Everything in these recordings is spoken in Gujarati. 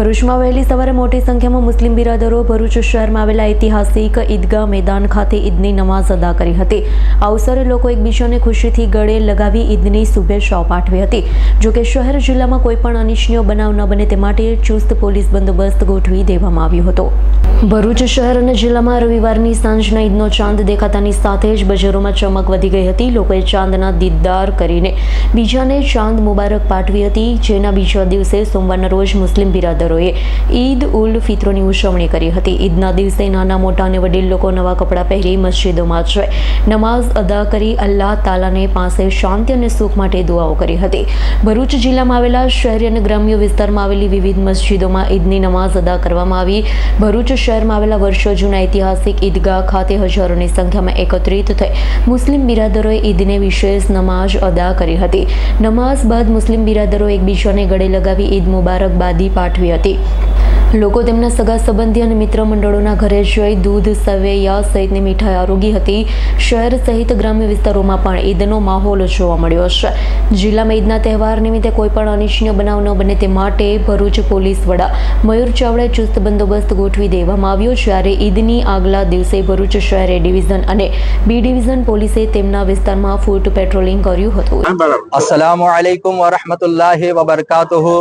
ભરૂચમાં વહેલી સવારે મોટી સંખ્યામાં મુસ્લિમ બિરાદરો ભરૂચ શહેરમાં આવેલા ઐતિહાસિક ઈદગાહ મેદાન ખાતે ઈદની નમાઝ અદા કરી હતી. આ અવસરે લોકો એકબીજાને ખુશીથી ગળે લગાવી ઈદની શુભેચ્છાઓ પાઠવી હતી. જોકે શહેર જિલ્લામાં કોઈ પણ અનિચ્છનીય બનાવ ન બને તે માટે ચુસ્ત પોલીસ બંદોબસ્ત ગોઠવી દેવામાં આવ્યો હતો. ભરૂચ શહેર અને જિલ્લામાં રવિવારની સાંજના ઈદનો ચાંદ દેખાતાની સાથે જ બજારોમાં ચમક વધી ગઈ હતી. લોકોએ ચાંદના દીદાર કરીને બીજાને ચાંદ મુબારક પાઠવી હતી, જેના બીજા દિવસે સોમવારના રોજ મુસ્લિમ બિરાદરોએ ઈદ ઉલ ફિત્રની ઉજવણી કરી હતી. ઈદના દિવસે નાના મોટા અને વડીલ લોકો નવા કપડાં પહેરી મસ્જિદોમાં છે નમાઝ અદા કરી અલ્લાહ તાલાને પાસે શાંતિ અને સુખ માટે દુઆઓ કરી હતી. ભરૂચ જિલ્લામાં આવેલા શહેરી અને ગ્રામ્ય વિસ્તારમાં આવેલી વિવિધ મસ્જિદોમાં ઈદની નમાઝ અદા કરવામાં આવી. ભરૂચ શહેરમાં આવેલા વર્ષો જૂના ઐતિહાસિક ઈદગાહ ખાતે હજારોની સંખ્યામાં એકત્રિત થઈ મુસ્લિમ બિરાદરોએ ઈદને વિશેષ નમાઝ અદા કરી હતી. નમાઝ બાદ મુસ્લિમ બિરાદરો એકબીજાને ગળે લગાવી ઈદ મુબારકબાદી પાઠવી કરી હતી. લોકો તેમના સગા સંબંધી અને મિત્ર મંડળોના ઘરે જઈ દૂધ સવેયા સહિતની મીઠાઈ આરોગી હતી. શહેર સહિત ગ્રામ્ય વિસ્તારોમાં પણ ઈદનો માહોલ જોવા મળ્યો છે જિલ્લામાં ઈદના તહેવાર નિમિત્તે કોઈપણ અનિચ્છનીય બનાવ ન બને તે માટે ભરૂચ પોલીસ વડા મયુર ચાવડાએ ચુસ્ત બંદોબસ્ત ગોઠવી દેવામાં આવ્યો. જ્યારે ઈદની આગલા દિવસે ભરૂચ શહેર એ ડિવિઝન અને બી ડિવિઝન પોલીસે તેમના વિસ્તારમાં ફૂટ પેટ્રોલિંગ કર્યું હતું. અસલામ વાલેકુમ વરહમતુલ્લાહ વબરકાતુહ.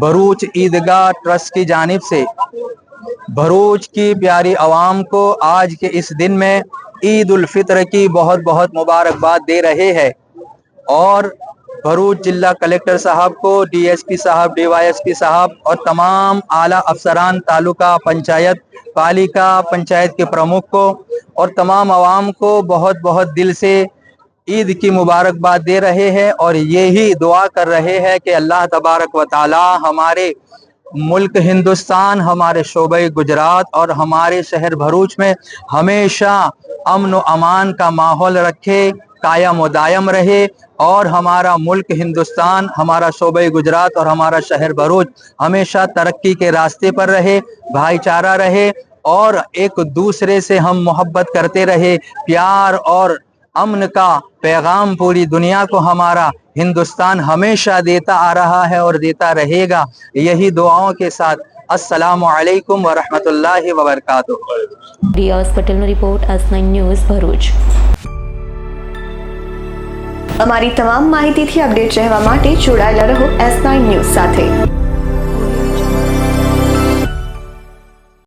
भरूच ईदगाह ट्रस्ट की जानिब से। भरूच की प्यारी आवाम को आज के इस दिन में ईद उल फित्र की बहुत बहुत मुबारकबाद दे रहे हैं। और भरूच जिला कलेक्टर साहब को, डीएसपी साहब, डीवाईएसपी साहब और तमाम आला अफसरान तालुका पंचायत, पालिका पंचायत के प्रमुख को और तमाम आवाम को बहुत बहुत दिल से ईद की मुबारकबाद दे रहे हैं और यही दुआ कर रहे हैं कि अल्लाह तबारक व हमारे मुल्क हिंदुस्तान, हमारे शोबे गुजरात और हमारे शहर भरूच में हमेशा अमन व अमान का माहौल रखे, कायम व दायम रहे और हमारा मुल्क हिंदुस्तान, हमारा शोबे गुजरात और हमारा शहर भरूच हमेशा तरक्की के रास्ते पर रहे, भाईचारा रहे और एक दूसरे से हम मोहब्बत करते रहे, प्यार और अमन का पैगाम पूरी दुनिया को हमारा हिंदुस्तान हमेशा देता आ रहा है और देता रहेगा यही दुआओं के साथ अस्सलाम वालेकुम व रहमतुल्लाहि व बरकातुहू રિયાઝ પટેલનો report S nine news Bharuch અમારી તમામ માહિતીથી અપડેટ રહેવા માટે જોડાયેલા રહો એસ નાઇન ન્યૂઝ સાથે